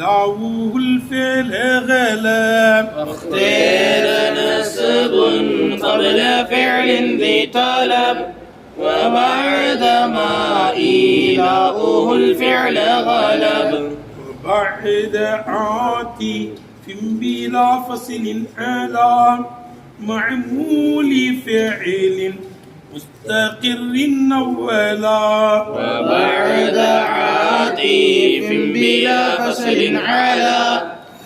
دعوه الفعل غلام واختير نسب قبل فعل ذي طلب وبعد ما إيلاؤه الفعل غلب. وبعد عاتي في بلا فصل على معمول فعل مستقر أولا وبعد عاطف بلا فصل على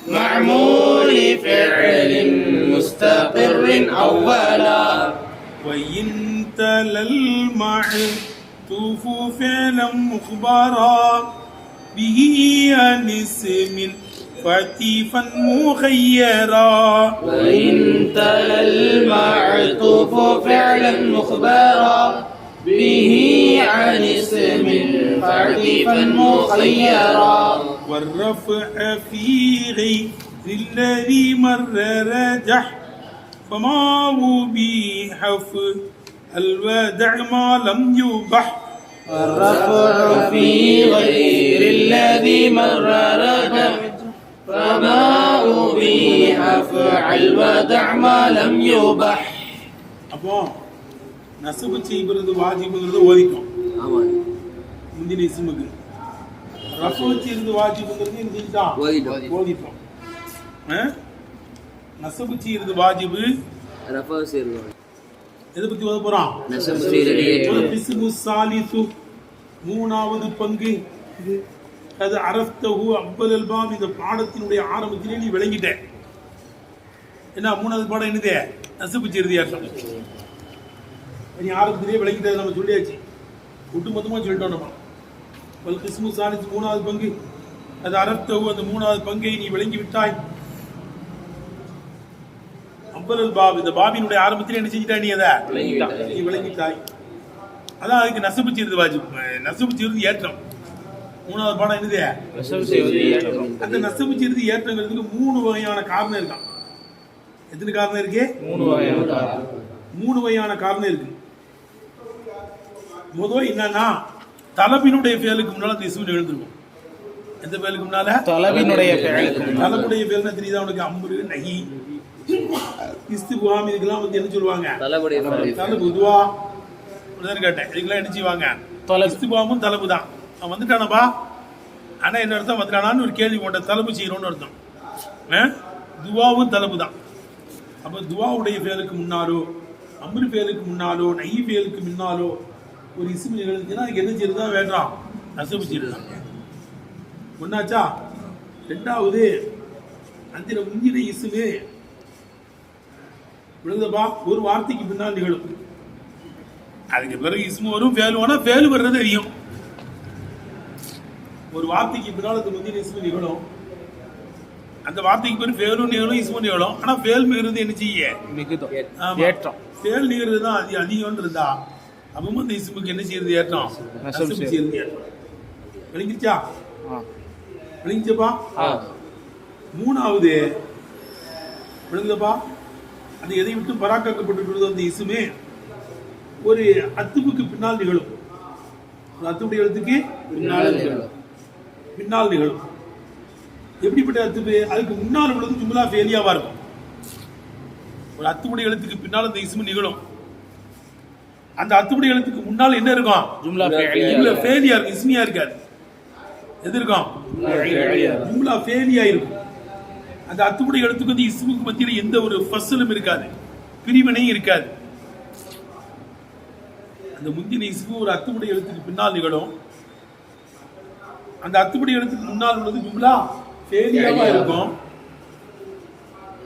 معمول فعل مستقر أولا. وإن تلا المعطوف فعلا مخبرا به عن اسم فتيفا مخيرا. وإن تلا المعطوف فعلا مخبرا به عن اسم الفرد فالمخيرا والرفع في غير الذي مر رجح فما هو بحف الوادع ما لم يبح. والرفع في غير الذي مر رجح فما أبيح فعل ودع ما لم يبح. أبوه நசுபு செய்கிறது வாஜிபுங்கிறது ஓதிக்கும். முந்தின இஸ்முக்கு ரஃபு செய்கிறது வாஜிபுங்கிறது. ஓதிட்டோம். ஆ? நசுபு செய்கிறது வாஜிபு ரஃபா சேருவாங்க எதை பத்தி ஓத ஏற்றம். பிசுமு சாலிசு. மூணாவது பங்கு. இது அது அரஃப்தஹு அவ்வல் அல்பாம் இந்த பாடத்தினுடைய ஆரம்பத்திலே நீ விளங்கிட்ட. என்ன மூணாவது பாடம் என்னது? நசுப்பு சிறுதி அர்த்தம் நீ ஆரம்பத்திலே விளங்கிட்டது நம்ம சொல்லியாச்சு. ஒட்டுமொத்தமா சொல்லிட்டோம் நம்ம. வல் கிஸ்மு சாலிசு மூணாவது பங்கு. அது அரஃப்தஹு அந்த மூணாவது பங்கை நீ விளங்கி விட்டாய். அவ்வல் பாப். இந்த பாபினுடைய ஆரம்பத்திலே என்ன செஞ்சிட்டா நீ அதை? நீ விளங்கிட்டாய் அதான் அதுக்கு நசுப்பு செய்வது வாஜிப். நசுப்பு செய்வது ஏற்றம். மூணாவது பாடம் என்னது? அந்த நசுப்பு செய்வது ஏற்றங்கிறதுக்கு மூணு வகையான காரணம் இருக்கான். எத்தனை காரணம் இருக்கு? மூணு வகையான காரணம் இருக்கு. முதல் என்னன்னா தலபினுடைய பேலுக்கு முன்னால அந்த இசுவின் எழுந்திருக்கும். எந்த பேலுக்கு முன்னால? தலப்புடைய பேர் என்ன தெரியுதா? உனக்கு அம்புரு நகி. இஸ்து குவாம் இதுக்கெல்லாம் வந்து என்ன சொல்லுவாங்க? தலை பொதுவா. கேட்டேன். இதுக்கெல்லாம் என்ன செய்வாங்க? தலை. இஸ்திபாமும் தலைப்பு தான் அவன் வந்துட்டானப்பா. ஆனா என்ன அர்த்தம்? வந்துட்டானான்னு ஒரு கேள்வி கொண்ட தலைப்பு செய்யறோம்னு அர்த்தம். ஆ? துவாவும் தலைப்பு தான் அப்ப துவாவுடைய பேருக்கு முன்னாலோ அம்ரு பேருக்கு முன்னாலோ நெய் பேருக்கு முன்னாலோ ஒரு இசுமி நிகழ்ந்துச்சுன்னா அதுக்கு என்ன செய்யறது தான் வேண்டாம். நசபு செய்யலாம் ஒன்னாச்சா ரெண்டாவது அந்த முந்தின இசுமே விழுந்தப்பா ஒரு வார்த்தைக்கு பின்னால் நிகழும். அதுக்கு பிறகு இஸ்மு வரும் ஃபேல் வேணா ஃபேல் வர்றது தெரியும். ஒரு வார்த்தைக்கு பின்னால் அது முந்தின இஸ்மு நிகழும். அந்த வார்த்தைக்கு பிறகு ஃபேலும் நிகழும் இஸ்மு நிகழும். ஆனா ஃபேல் மிகிறது என்ன செய்ய. ஏற்றம். ஃபேல் நிகழ்றது தான் அதி அதிகம் அந்த இஸ்முக்கு என்ன செய்யறது ஏற்றம்? செய்யறது. ஏற்றம். விளங்கிச்சா ஆ. விளங்கிச்சப்பா. மூணாவது விழுந்தப்பா அது எதை விட்டு பராக்காக்கப்பட்டிருக்கிறது அந்த இசுமே ஒரு அத்துவுக்கு பின்னால் நிகழும். ஒரு அத்துடைய எழுத்துக்கு பின்னால் நிகழும். எப்படிப்பட்ட அத்துவு அதுக்கு முன்னால் உள்ளது ஜும்லா ஃபேலியாவா இருக்கும் ஒரு அத்துடைய எழுத்துக்கு பின்னால் அந்த இசுமு நிகழும். அந்த அத்துடைய எழுத்துக்கு முன்னால் என்ன இருக்கும்? ஜும்லா ஃபேலியா. இருக்கும் இஸ்மியா இருக்காது. எது இருக்கும்? ஜும்லா ஃபேலியா. இருக்கும். அந்த அத்துமுடைய எழுத்துக்கு வந்து இஸ்முக்கு மத்தியில் எந்த ஒரு ஃபஸ்லும் இருக்காது. பிரிவினையும் இருக்காது. அந்த முந்தின இஸ்மு ஒரு அத்துமுடைய எழுத்துக்கு பின்னால் நிகழும். அந்த அத்துமுடைய எழுத்துக்கு முன்னால் உள்ளது ஜும்லா ஃபேலியாவா இருக்கும்.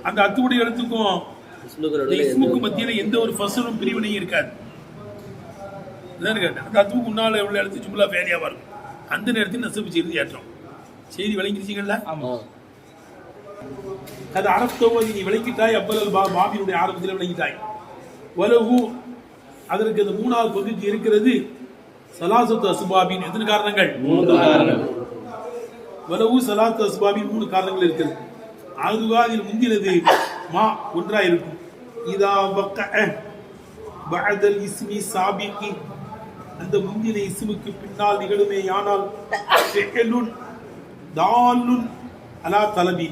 அந்த அத்துமுடைய எழுத்துக்கும் இஸ்முக்கு மத்தியில எந்த ஒரு ஃபஸ்லும் பிரிவினையும் இருக்காது. இதான் கேட்டேன் அந்த அத்துமுக்கு முன்னால் உள்ள எழுத்து ஜும்லா ஃபேலியாவா இருக்கும் அந்த நேரத்தில் நசப்பு செய்து ஏற்றம் செய்தி விளங்கிருச்சீங்கல்ல அது அரப்தவோ நீ விளங்கிட்டாய் அப்பல் பா பாபியினுடைய ஆரம்பத்தில் விளங்கிட்டாய் வலகு அதற்கு அந்த மூணாவது பகுதி இருக்கிறது சலாசத்து அசுபாபின் எத்தனை காரணங்கள் வலவு சலாத்து அசுபாபின் மூணு காரணங்கள் இருக்கிறது அதுவா அதில் முந்தினது மா ஒன்றா இருக்கும் இதா வக்க பஅதல் இஸ்மி சாபிகி அந்த முந்தின இசுவுக்கு பின்னால் நிகழுமே ஆனால் தாலுன் அலா தலபி.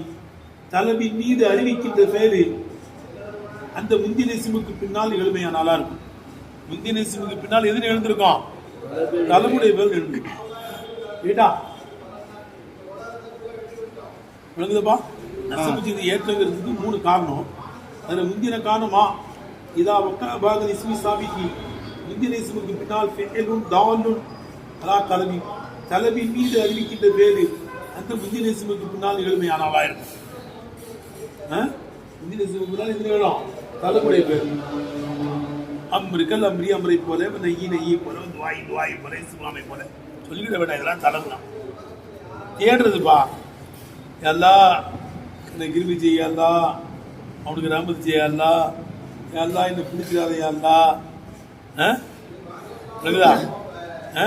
தலபி மீது அறிவிக்கின்ற பேரு அந்த முந்தின இஸ்முக்கு பின்னால் எளிமையானாலா இருக்கும் முந்தின இஸ்முக்கு பின்னால் எது எழுந்திருக்கும் தலைமுடைய பேர் எழுந்திருக்கும் ஏடா விளங்குதப்பா? நசபு ஏற்றங்கிறதுக்கு மூணு காரணம். அதில் முந்தின காரணமா? இதா வக்கா பாகதி இஸ்மி சாமிக்கு இந்தியனிசமுக்கு பின்னால் ஃபெயலும் தாலும் அலா கலவி தலைவி மீது அறிவிக்கின்ற வேறு அந்த இந்தியனிசமுக்கு பின்னால் எளிமையானாலா இருக்கும் ஆ? பின்னால் எதிர எழும் தலைமுடைய பேர். அம்ருக்கல் அம்ரி அம்ரை போல நெய்யி நெய்யி போல துவாய் துவாய் போல இஸ்லாமை போல. சொல்லிக்கிட வேண்டாம் இதெல்லாம் தலைதான் தேடுறதுப்பா எல்லா என்னை கிருமி செய்ய அவனுக்கு ரமது செய்ய அல்லா என்னை பிடிச்சிடாத ஆ? விளங்குதா? ஆ?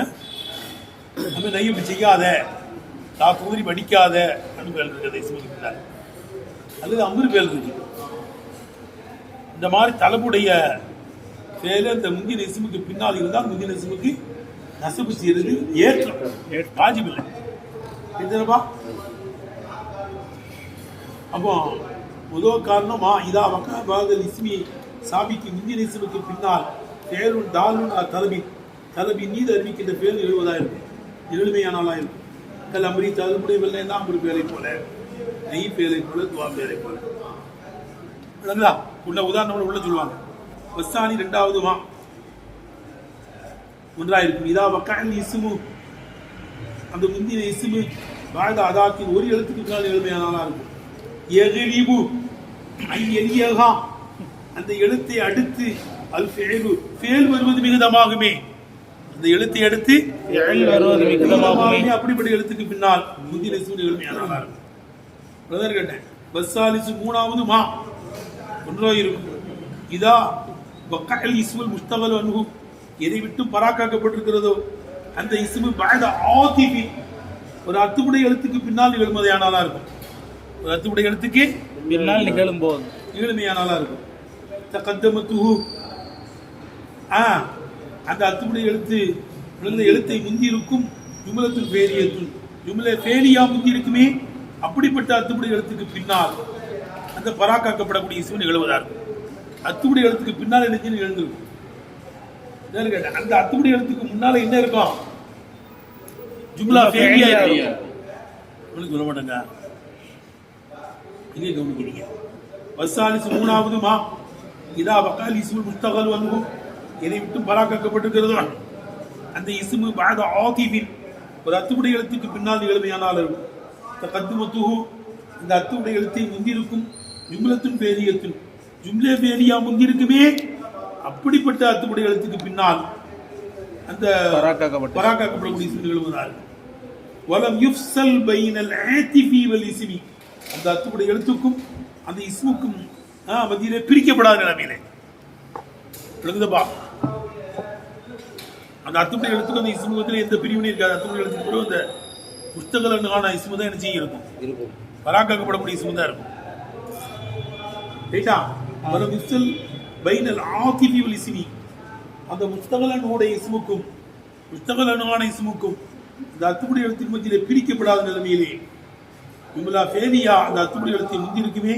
நம்ம நையம் செய்யாத. நான் குதிரி படிக்காத அப்படின்னு பேர் இருக்குது அல்லது அமரு பேர் இருக்கு. இந்த மாதிரி தலைமுடைய பேரு இந்த முந்தி நெசிமுக்கு பின்னால் இருந்தால் முந்தி நசுமுக்கு நசுப்பு செய்யறது ஏற்றம். வாஜிப் இல்லை. தெரிஞ்சப்பா அப்போ முதல் காரணமா இதா வக்கா பாகல் இஸ்மி சாபிக்கு முந்தி நெசிமுக்கு பின்னால் பேருன் தாலுன் தலபி தலபி நீது அறிவிக்கின்ற பேர் எழுபதாயிரம் எளிமையானாலாயிரம் கல் அமரி தலமுடைய வெள்ளை தான் ஒரு பேரை போல நெய் பேரை போல துவா பேரை போல. விளங்குதா? உள்ள உதாரணம் உள்ள சொல்லுவாங்க. வஸ்தானி ரெண்டாவது மா. ஒன்றாயிருக்கும். இதா வக்கான் இசுமு. அந்த முந்தின இசுமு வாழ்ந்த அதாக்கின் ஒரு எழுத்துக்கு பின்னால் எளிமையானாலா இருக்கும். எகிரிபு. ஐ எலியகா அந்த எழுத்தை அடுத்து அல் ஃபேலு ஃபேல் வருவது மிகுதமாகுமே அந்த எழுத்தை எழில் வருவது மிகுதமாகுமே அப்படிப்பட்ட எழுத்துக்கு பின்னால் முந்தின இசுமு எளிமையானாலா இருக்கும் பிரதர் கேட்டேன் பஸ்ஸாலிசு மூணாவது மா. ஒன்றோ இருக்கும். இதா வக்கால் இஸ்முல் முஸ்தகல் அனுகு எதை விட்டு பராக்காக்கப்பட்டிருக்கிறதோ அந்த இஸ்மு பாயத ஆதிபி ஒரு அத்துமுடைய எழுத்துக்கு பின்னால் நிகழ்மதையானாலா இருக்கும். ஒரு அத்துமுடைய எழுத்துக்கு பின்னால் நிகழும் போது நிகழ்மையானாலா இருக்கும். தகத்தமத்துஹு. ஆ அந்த அத்துமுடைய எழுத்து விழுந்த எழுத்தை முந்தி இருக்கும் ஜுமலத்துல் பேரியத்துல் ஜுமல ஃபேலியா முந்தி இருக்குமே அப்படிப்பட்ட அத்துமுடைய எழுத்துக்கு பின்னால் அந்த பராக்காக்கப்படக்கூடிய இசுவன் நிகழ்வதா இருக்கும் அத்துமுடைய எழுத்துக்கு பின்னால் என்ன எழுந்திருக்கும்? அந்த அத்துமுடைய எழுத்துக்கு முன்னால என்ன இருக்கும் ஜும்லா ஃபேலியா உங்களுக்கு சொல்ல மாட்டேங்க இங்கே கவனிக்கிறீங்க. வசாலிஸ் மூணாவது மா இதா வக்கால் இஸ்முல் முஸ்தகல் வந்து எதை விட்டு பராக்காக்கப்பட்டிருக்கிறதோ அந்த இஸ்மு பாத ஆகிபின் ஒரு அத்துமுடைய எழுத்துக்கு பின்னால் நிகழ்மையானால் இருக்கும் கத்துமத்துஹு இந்த அத்துமுடைய எழுத்தை முந்திருக்கும் ஜும்லத்துன் பேரியத்துன் ஜும்லே பேரியா முந்திருக்குமே அப்படிப்பட்ட அத்துமுடைய எழுத்துக்கு பின்னால் அந்த பராக்காக்கப்படக்கூடிய இஸ்மு நிகழ்வதால் வலம் யுஃப்சல் பைனல் ஆத்திஃபி வல் இஸ்மி. அந்த அத்துடைய எழுத்துக்கும் அந்த இஸ்முக்கும் ஆ, மத்தியிலே பிரிக்கப்படாத நிலைமையிலே. விளங்குதப்பா அந்த அத்துடைய எழுத்துக்கும் அந்த இஸ்மு மத்தியில எந்த பிரிவினையும் இருக்காது. அத்துடைய எழுத்துக்கு கூட அந்த புஸ்தகலனுக்கான இஸ்மு தான் என்ன செய்ய இருக்கும். இருக்கும். பராக்காக்கப்படக்கூடிய இஸ்மு தான் இருக்கும். ரைட்டா வலம் யுஃப்சல் பைனல் வல் இஸ்மி. அந்த முஸ்தகலனுடைய இஸ்முக்கும் முஸ்தகலனுக்கான இஸ்முக்கும் அந்த அத்துமுடி எழுத்தின் மத்தியிலே பிரிக்கப்படாத நிலைமையிலே இவங்களா ஃபேனியா அந்த அத்துமுடி எழுத்தை முந்திருக்குமே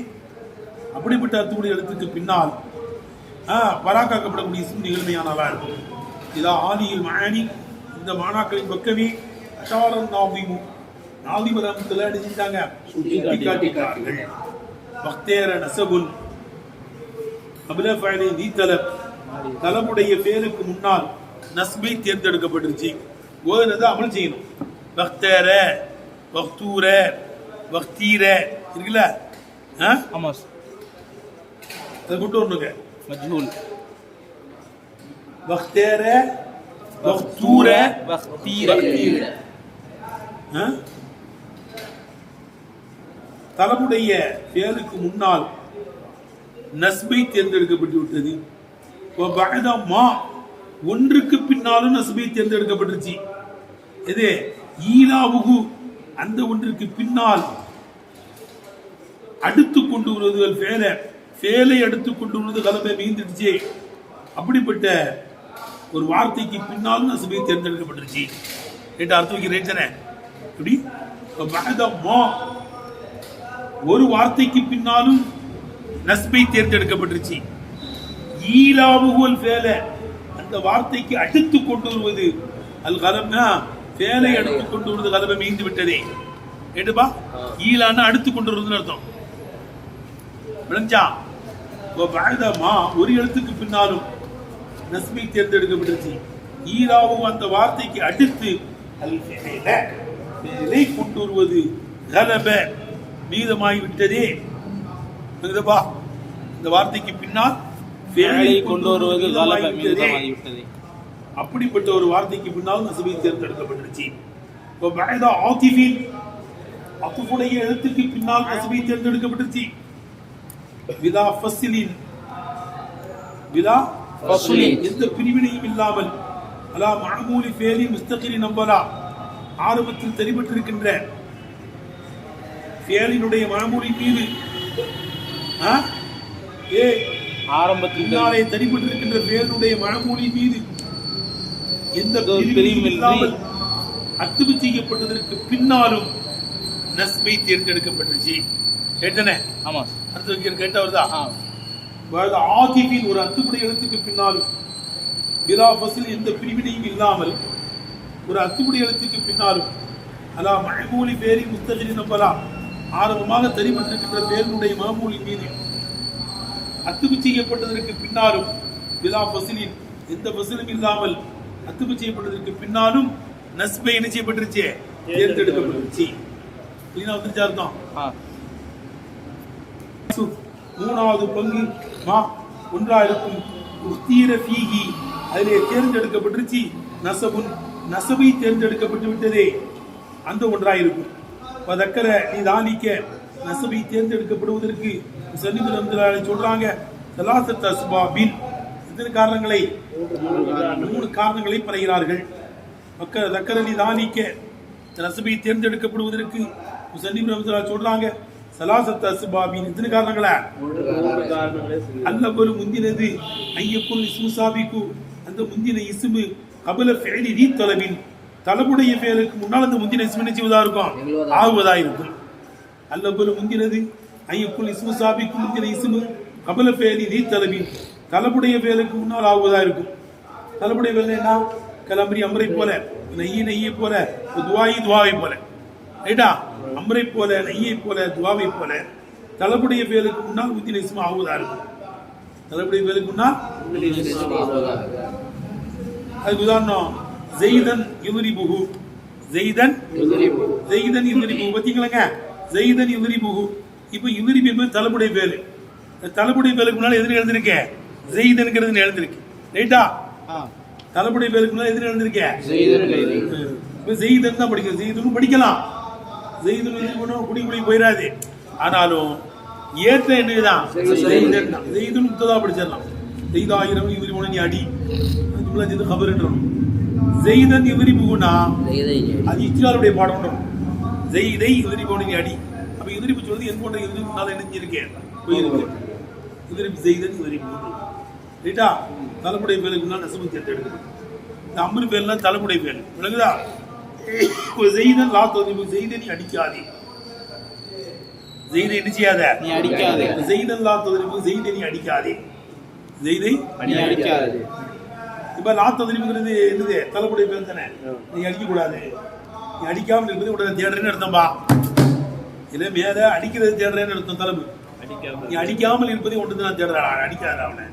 அப்படிப்பட்ட அத்துமுடி எழுத்துக்கு பின்னால் ஆ, பராக்காக்கப்படக்கூடிய இஸ்மு நிகழ்மையானதா இருக்கும். இதா ஆதியில் மாணி இந்த மாணாக்களின் பக்கமே அஷாரம் நாவிமு நாதிமர் அம்சத்தில் என்ன செஞ்சாங்க சுட்டி காட்டினார்கள் பக்தேர நசபுன். அபில ஃபைலை நீ தலப். தலமுடைய பேருக்கு முன்னால் நஸ்பை தேர்ந்தெடுக்கப்பட்டுருச்சு. ஓதுனதை அமல் செய்யணும். பக்தேர பக்தூர பக்தீர இருக்குல்ல? ஆ? ஆமா சார். அதை கொண்டு வரணுங்க. மஜ்ஹூல் பக்தூர வக்தீர ஆ? தலமுடைய பேருக்கு முன்னால் நஸ்பை தேர்ந்தெடுக்கப்பட்டு விட்டது மா ஒன்றுக்கு பின்னாலும் நஸ்பை தேர்ந்தெடுக்கப்பட்டுருச்சு எது ஈலாவுகு அந்த ஒன்றுக்கு பின்னால் அடுத்து கொண்டு வருவது ஃபேல ஃபேலை அடுத்து கொண்டு வருவது கலமை மீந்துடுச்சு. அப்படிப்பட்ட ஒரு வார்த்தைக்கு பின்னாலும் நசுபை தேர்ந்தெடுக்கப்பட்டுருச்சு. கேட்ட அர்த்தம் வைக்க ரேட் தானே? எப்படி? ஒரு வார்த்தைக்கு பின்னாலும் நஸ்பை தேர்ந்தெடுக்கப்பட்டுருச்சு. ஈலாவுகுல் வேல. அந்த வார்த்தைக்கு அடுத்து கொண்டு வருவது அல் கலம்னா வேலை அடுத்து கொண்டு வருவது கலவை மீந்து விட்டதே. ஏடுப்பா ஈலான்னு அடுத்து கொண்டு வருவதுன்னு அர்த்தம். விளைஞ்சா ஒரு எழுத்துக்கு பின்னாலும் நஸ்மை தேர்ந்தெடுக்கப்பட்டுருச்சு ஈராவும் அந்த வார்த்தைக்கு அடுத்து அல் ஃபெயிலை கொண்டு வருவது கலப மீதமாகி விட்டதே. புரியுதப்பா இந்த வார்த்தைக்கு பின்னால் வேலை கொண்டு வருவது கலப. மீதமாகிவிட்டது அப்படிப்பட்ட ஒரு வார்த்தைக்கு பின்னால் நசுபை தேர்ந்தெடுக்கப்பட்டுருச்சு இப்போ பயதா ஆத்திஃபின் அத்துஃபுடைய எழுத்துக்கு பின்னால் நசுபை தேர்ந்தெடுக்கப்பட்டுருச்சு விதா ஃபஸ்லின். விதா. எந்த பிரிவினையும் இல்லாமல் அலா மஅமூலி ஃபேலி முஸ்தகிரி நம்பலா ஆரம்பத்தில் தெரிபட்டிருக்கின்ற ஃபேலினுடைய மஅமூலின் மீது? ஏ ஆரம்பத்தில் பின்னாலே தனிப்பட்டிருக்கின்ற பேருடைய மழமூலி மீது எந்த பிரிவும் இல்லாமல் அத்துவு செய்யப்பட்டதற்கு பின்னாலும் நஸ்மை தேர்ந்தெடுக்கப்பட்டுச்சு. கேட்டனே? ஆமா. அடுத்து வைக்கிற கேட்டவர்தா ஆ அதாவது ஆதிபின் ஒரு அத்துப்படை எழுத்துக்கு பின்னாலும் விலா ஃபசில் எந்த பிரிவினையும் இல்லாமல் ஒரு அத்துப்படை எழுத்துக்கு பின்னாலும் அலா மழமூலி பேரி முஸ்தகிரி நம்பலா ஆரம்பமாக தெரிவித்திருக்கின்ற பேருடைய மாமூலி மீது அத்துப்பு செய்யப்பட்டதற்கு பின்னாலும் விலா ஃபசிலின் எந்த ஃபசிலும் இல்லாமல் அத்துப்பு செய்யப்பட்டதற்கு பின்னாலும் நஸ்பை என்ன செய்யப்பட்டுருச்சு? தேர்ந்தெடுக்கப்பட்டுருச்சு. இதுதான் வந்துருச்சு அர்த்தம்? மூணாவது பங்கு மா ஒன்றா இருக்கும். உஸ்தீர ஃபீகி அதிலே தேர்ந்தெடுக்கப்பட்டுருச்சு. நசபுன் நசபை தேர்ந்தெடுக்கப்பட்டு விட்டதே. அந்த ஒன்றாயிருக்கும். பதக்கர நீ தானிக்க நசபை தேர்ந்தெடுக்கப்படுவதற்கு சன்னிபு ரம்துலாலை சொல்றாங்க சலாசத் அஸ்பாபின். எத்தனை காரணங்களை? மூணு காரணங்களை பறைகிறார்கள் மக்கள் தக்கரணி தானிக்க நசபை தேர்ந்தெடுக்கப்படுவதற்கு சன்னிபு ரம்துலா சொல்றாங்க சலாசத் அஸ்பாபின் எத்தனை காரணங்களா? அல்லவரு முந்தினது ஐயப்பொருள் இஸ்முசாபிக்கு அந்த முந்தின இசுமு கபல ஃபேலி ரீ தலவின் தலபுடைய பேருக்கு முன்னால் அந்த முந்தின இசுமு என்ன செய்வதா இருக்கும்? ஆகுவதா இருக்கும். அல்லவரு முந்தினது ஐயப்பொருள் இஸ்முசாபிக்கு முந்தின இசுமு கபல ஃபேலி ரீ தலவின் தலபுடைய பேருக்கு முன்னால் ஆகுவதா இருக்கும். தலபுடைய பேர் என்ன? கலம்பரி அமரை போல நெய்யை நெய்யை போல துவாயி துவாவை போல. ரைட்டா? அமரை போல நெய்யை போல துவாவை போல தளபுடைய பேருக்கு முன்னால் இஸ்மா ஆகுவதா இருக்கும்? தளபுடைய பேருக்கு முன்னால் அதுக்கு உதாரணம் ஜெய்தன் யுவரி புகு ஜெய்தன் ஜெய்தன் யுவரி புகு பார்த்தீங்களாங்க? ஜெய்தன் புகு இப்போ யுவரி என்பது தளபுடைய பேரு தளபுடைய பேருக்கு முன்னால் எதிரி எழுந்திருக்கேன் ஜெய்தன்கிறது எழுந்திருக்கு. ரைட்டா? ஆ. தளபுடைய பேருக்கு முன்னால் எதிரி எழுந்திருக்கேன் இப்போ ஜெயிதன் தான் படிக்கணும். ஜெயிதனும் படிக்கலாம். வந்து ஒன்றும் குடி குடி போயிடாது ஆனாலும் ஏற்ற ஜெயிதன் தான். ஜெயிதன் முத்ததா படிச்சிடலாம். ஜெயிதாயிரம் இவரி போன நீ அடி இது கபருன்றோம் ஜெயிதன் இவரி புகுனா அது இஸ்லாருடைய பாடம் ஜெயிதை இவரி நீ அடி. அப்ப எதிரிப்பு சொல்றது என் போன்ற எதிரிப்புனால இணைஞ்சிருக்கேன் போயிருக்கு. எதிரிப்பு ஜெயிதன் இவரி புகு ரைட்டா? தலைமுறை பேருக்கு நெசவு தேர்ந்தெடுக்கணும் இந்த அம்பரு பேர்லாம் தலைமுறை பேர் விளங்குதா? செய்தன் லா தொகுதி செய்த நீ அடிக்காதே. செய்தை என்ன செய்யாத? நீ அடிக்காதே. செய்தன் லா செய்தை நீ அடிக்காதே. செய்தை நீ அடிக்காதே. இப்ப லா என்னது? தலைமுறை பேர் தானே? நீ அடிக்க கூடாது நீ அடிக்காமல் இருப்பது உடனே தேடுறேன்னு அர்த்தம்பா இல்ல மேல அடிக்கிறது தேடுறேன்னு அர்த்தம் தலைப்பு நீ அடிக்காமல் இருப்பதை ஒன்று நான் தேடுறேன். அடிக்காத அவனை.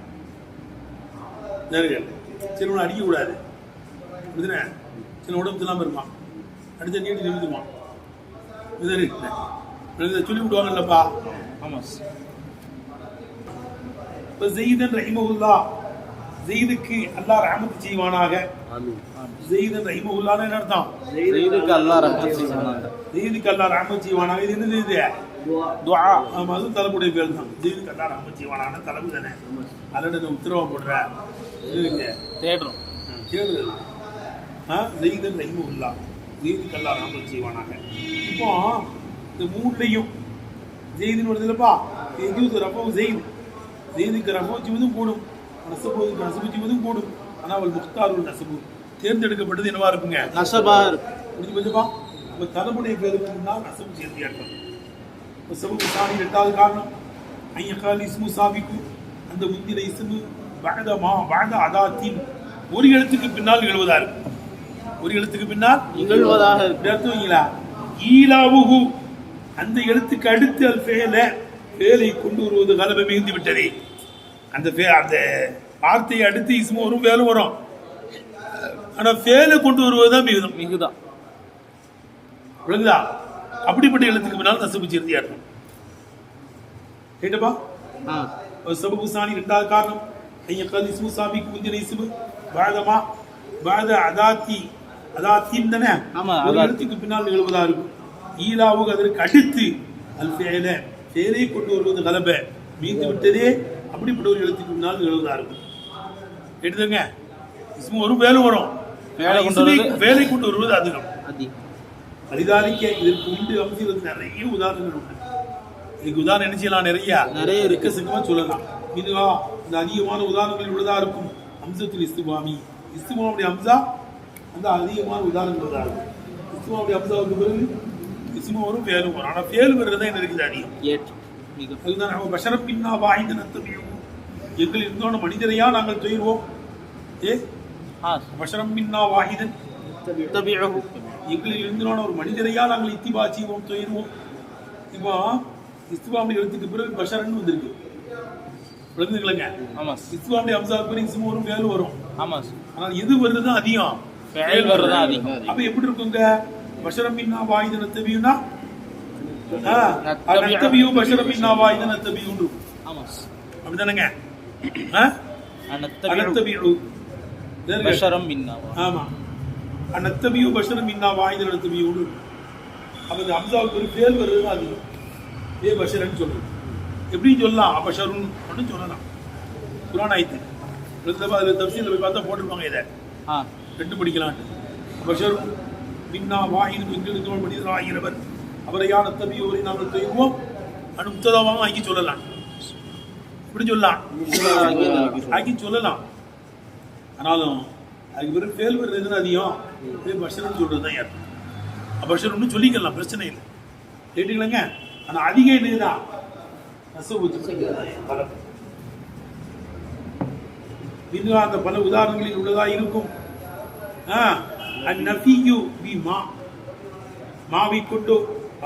சரி உன்னை அடிக்க கூடாது புரியுதுனே சில உடம்பு இல்லாமல் இருப்பான். அடிச்ச நீட்டி நிமிந்துவான் இதை சொல்லி விடுவாங்கல்லப்பா. ஆமா இப்போ ஜெயிதன் ரஹிமகுல்லா ஜெயிதுக்கு அல்லாஹ் ரஹமத் செய்வானாக. ஜெயிதன் ரஹிமகுல்லான்னு என்ன அர்த்தம்? செய்துக்கு அல்லாஹ் ரஹ்மத் செய்வானாக ஜெயிதுக்கு அல்லாஹ் ரஹமத் செய்வானாக இது என்னது இது? துஆ ஆமா அது தலைப்புடைய பேர் தான். ஜெயிதுக்கு அல்லாஹ் ரஹமத் செய்வானான தலைப்பு தானே. அல்லது உத்தரவா போடுற? தேடுறோம். கேளு ஆ ஜெயிதன் ரஹிமுல்லா ஜெயிதுக்கு அல்லா ராமல் செய்வானாங்க. இப்போ இந்த மூணுலையும் ஜெயிதுன்னு வருது இல்லப்பா? எஜூஸ் ரஃபவு ஜெயித் ஜெயிதுக்கு ரஃபவு செய்வதும் கூடும் நசபுக்கு நசபு செய்வதும் கூடும் ஆனால் அவள் முக்தாருள் நசபு தேர்ந்தெடுக்கப்பட்டது என்னவா இருக்குங்க? நசபா புரிஞ்சு போச்சுப்பா இப்போ தலைமுடைய பேருக்கு முன்னால் நசபு சேர்த்து ஏற்படும் சபபு சாணி ரெண்டாவது காரணம். ஐயக்கால் இஸ்மு சாபிக்கு அந்த முந்தின இஸ்மு மா பகத அதாத்தின் ஒரு எழுத்துக்கு பின்னால் நிகழ்வதா இருக்கும் ஒரு எழுத்துக்கு பின்னால் நிகழ்வதாக இருக்கு இப்படி அர்த்தம் வைங்களா ஈலாவுகு அந்த எழுத்துக்கு அடுத்து அது ஃபேல ஃபேலை கொண்டு வருவது கலவை மிகுந்து விட்டதே. அந்த ஃபே அந்த வார்த்தையை அடுத்து இஸ்மு வரும் ஃபேலும் வரும். ஆனா ஃபேலை கொண்டு வருவது தான் மிகுதம். மிகுதான் விளங்குதா? அப்படிப்பட்ட எழுத்துக்கு பின்னால் நசபு சேர்த்தி அர்த்தம் கேட்டப்பா சாணி ரெண்டாவது காரணம். ஐயக்கால் இஸ்மு சாபிக்கு முந்தின இஸ்மு. பாதமா பாத அதாத்தி அதாத்தின் தானே? ஆமா, ஒரு. எழுத்துக்கு பின்னால் நிகழ்வதா இருக்கும். ஈலாவுக்கு அதற்கு அடுத்து அல் ஃபேல ஃபேலை கொண்டு வருவது கலப. மீந்து விட்டதே அப்படிப்பட்ட ஒரு எழுத்துக்கு பின்னால் நிகழ்வதா இருக்கும். எடுத்துங்க இஸ்மு ஒரு வேலை வரும். வேலை கொண்டு வருவது- வேலை கொண்டு வருவது அதிகம். அதி. பரிதாரிக்க இதற்கு உண்டு அமைச்சது நிறைய உதாரணங்கள் உண்டு. இதுக்கு உதாரணம் என்ன செய்யலாம்? நிறைய. நிறைய இருக்கு. எக்கச்சக்கமா சொல்லலாம். இதுவா இந்த அதிகமான உதாரணங்கள் உள்ளதா இருக்கும்? அம்சத்தில் இஸ்துபாமி. இஸ்துபாவுடைய அம்சா அந்த அதிகமான உதாரணங்கள் தான் இருக்கும் இஸ்துபாவுடைய அம்சாவுக்கு பிறகு இஸ்மா வரும் பேரும் வரும். ஆனா பேர் வருறது தான் என்ன இருக்குது அதிகம்? அதுதான் நம்ம பஷரப்பின்னா வாய்ந்த நத்தமியும் எங்கள் இருந்தோன மனிதரையா நாங்கள் தொய்வோம் ஏ? ஆ பஷரம் மின்னா வாஹிதன் எங்களில் இருந்தோன ஒரு மனிதரையா நாங்கள் இத்திபா செய்வோம் தொயிடுவோம் இப்போ இஸ்துவாமுடைய எழுத்துக்கு பிறகு பஷரன் வந்திருக்கு. விளங்குதுங்களங்க ஆமா இஸ்துவாமுடைய அம்சாவுக்கு பிறகு இஸ்மு வரும். ஆமா ஆனால் எது வருது அதிகம். ஃபேல் வர்றது அதிகம். அப்ப எப்படி இருக்குங்க? பஷரம் மின்னா வாயுத நத்தபியுனா நத்தபியும் பஷரம் மின்னா வாயுத நத்தபியும் இருக்கும் ஆமா அப்படிதானங்க? அனத்தபியு பஷரம் மின்னா ஆமா. அனத்தபியு பஷரம் மின்னா வாயுத நத்தபியும் இருக்கும் அப்ப இந்த அம்சாவுக்கு ஒரு பேர் வருது அதிகம். ஏ பஷரன் சொல்றது. எப்படி சொல்லலாம். அபஷருன் அப்படின்னு சொல்லலாம். குரான் அதில் தப்சீலில் போய் பார்த்தா போட்டிருப்பாங்க இதை. ரெண்டு படிக்கலான்ட்டு பஷரும் மின்னா வாயின் எங்களுக்கு மனிதர் ஆகிறவர். அவரை யார் தபியோரை நாங்கள் செய்வோம்? அனு முத்ததாவாக ஆக்கி சொல்லலாம். இப்படி சொல்லலாம். ஆக்கி சொல்லலாம். ஆனாலும் அதுக்கு பிறகு ஃபேல் வருது எதுன்னு அதிகம்? இதே பஷர்னு சொல்றது தான் யார்? பஷர்னு சொல்லிக்கலாம் பிரச்சனை இல்லை. கேட்டீங்களங்க? ஆனால் அதிக இதுதான் பலம் இன்னும் அந்த பல உதாரணங்களில் உள்ளதா இருக்கும். அந்நஃபியு பி மா. மாவை கொண்டோ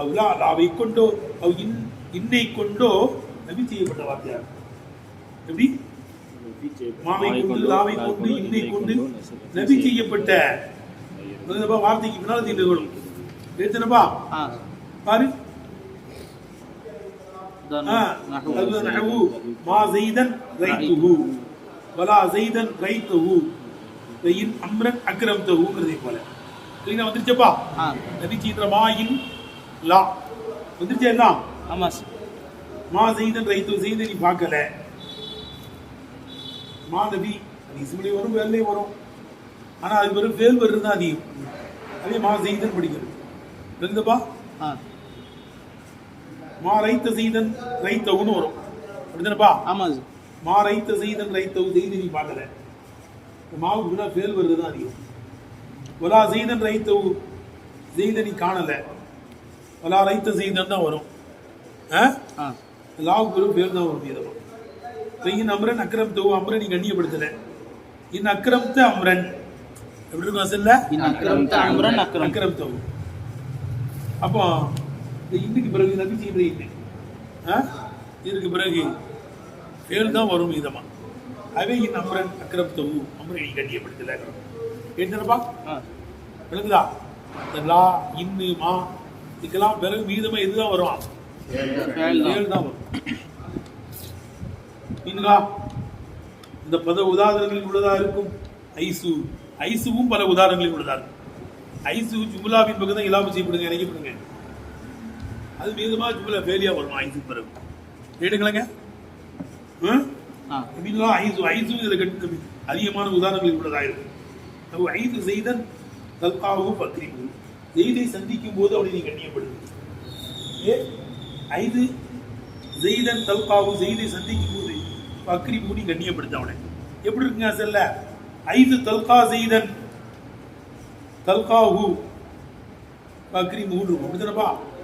அவ் லா லாவை கொண்டோ அவ் இன் இன்னை கொண்டோ நபி செய்யப்பட்ட வார்த்தையார் எப்படி? மாவை கொண்டு லாவை கொண்டு இன்னை கொண்டு நபி செய்யப்பட்ட. வார்த்தைக்கு பின்னால் தீண்டு கொள்ளும். எடுத்தனப்பா. பாரு. மா ஜெய்தன் ரைத்துஹு வலா ஜெய்தன் ரைத்துஹு வெயின் அம்ரன் அக்ரம்தஹுங்கிறதே போல. சரிங்களா வந்துருச்சப்பா? சீத்திர மாயின் லா. வந்துருச்சே எல்லாம் ஆமா சார் மா செய்தன் ரைத்து செய்த நீ பார்க்கல. மா நபி அது இசுமணி வரும் வேலையே வரும். ஆனா அது வெறும் வேல் வருது தான் அதிகம். அதே மா செய்தன் படிக்கிறது. தெரிந்தப்பா ஆ. மா ரைத்த செய்தன் ரைத்தவுன்னு வரும். அப்படிதானப்பா ஆமா சார் மா ரைத்த செய்தன் ரைத்தவு செய்து நீ பார்க்கல. மாவுக்கு முன்னா வேல் வருது தான் அதிகம். வலா செய்தன் ரைத்தவு செய்த நீ காணல. வலா ரைத்த செய்தன் தான் வரும். ஆ? லாவுக்கு வெறும் பேர் தான் வரும் மீதம் பெய்யின் அம்ரன் அக்ரம் தோ அம்ரன் நீ கண்ணியப்படுத்தல. இன் அக்ரம்த அம்ரன். எப்படி இருக்கும் அசல்ல இன் அம்ரன் அக்ரம். அக்ரம் தோ. அப்போ இந்த இன்னைக்கு பிறகு நபி இன்னை ஆ? இதுக்கு பிறகு பேர் தான் வரும் மீதமா? அவே இன் அம்ரன் அக்ரம் தோ அம்ரன் நீ கண்ணியப்படுத்தல கேட்டுனப்பா ஆ. விளங்குதா? இந்த லா இன்னு மா. இதுக்கெல்லாம் பிறகு மீதமா இதுதான் வரும்? ஃபேல் தான். வரும். மீன்கா இந்த பத உதாரணங்களில் உள்ளதா இருக்கும்? ஐசு. ஐசுவும் பல உதாரணங்களில் உள்ளதா இருக்கும்? ஐசு ஜுமுலாவின் பக்கம் தான் இலாபம் செய்யப்படுங்க இணைக்கப்படுங்க. அது மீதமா ஜுமுலா ஃபேலியா வரும் ஐசு பிறகு. கேட்டுங்களேங்க ம்? ஆ. மீன்கா ஐசு ஐசு இதில் கட்டு அதிகமான உதாரணங்களில் உள்ளதா இருக்கும் ஐசு செய்தன் தல்காவும் பத்திரிக்கும் செய்தை சந்திக்கும் போது அவனை நீ கண்ணியப்படுது ஏ? ஐது ஜெய்தன் தல்காவும் ஜெய்தை சந்திக்கும் போது பக்ரி மூடி கண்ணியப்படுத்த அவனை. எப்படி இருக்குங்க செல்ல ஐது தல்கா ஜெய்தன் தல்காஹு பக்ரி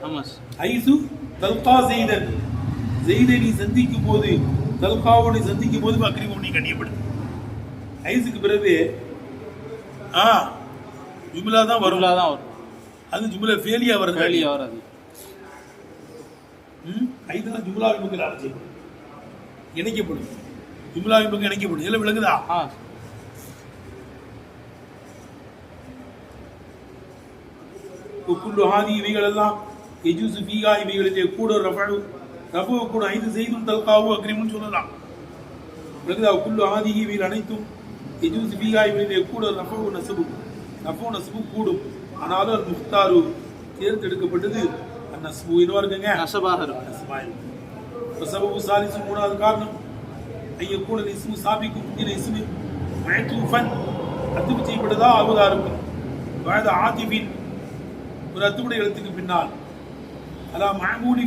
ஆமா சார். ஐசு தல்கா செய்தன் செய்தை நீ சந்திக்கும் போது தல்காவோடு சந்திக்கும் போது அக்ரிமம் நீ கண்ணியப்படுது ஐஸுக்கு பிறகு ஆ ஜும்லா தான் வரும். தான் வரும். அது ஜும்லா ஃபேலியா வருது வேலியாக வராது ம் ஐதெல்லாம் ஜும்லா விமுக்கில் அழைச்சிப்படும் இணைக்கப்படும். ஜும்லா விமுக்கு இணைக்கப்படும். இதெல்லாம் விளங்குதா? ஆ. குக்குண்டு ஹாதி இவைகள் எல்லாம் எஜூசு ஃபீகா இவைகளிலே கூட ரஃபு ரஃபு கூட ஐந்து செய்தும் தல்காவு அக்ரிமுன்னு சொல்லலாம். விளங்குதா குல்லு ஹாதி இவைகள் அனைத்தும் எஜூசு ஃபீகா இவைகளிலே கூட ரஃபு நசபு. ரஃபு நசபு கூடும். ஆனாலும் அது முஃப்தாரு தேர்ந்தெடுக்கப்பட்டது. அந்நஸ்பு என்னவா இருக்குங்க? நசபாக இருக்கும் அஸ்மாயில் வசபபு சாலிசு மூணாவது காரணம். ஐயக்கூட இஸ்மு சாபிக்கும் முந்தின இஸ்மு மயத்தூஃபன் அத்துப்பு செய்யப்பட்டதா? ஆகுவதா இருக்கும் வயது ஆதிபின். ஒரு அத்துப்படை எழுத்துக்கு பின்னால். அலா மஹமூலி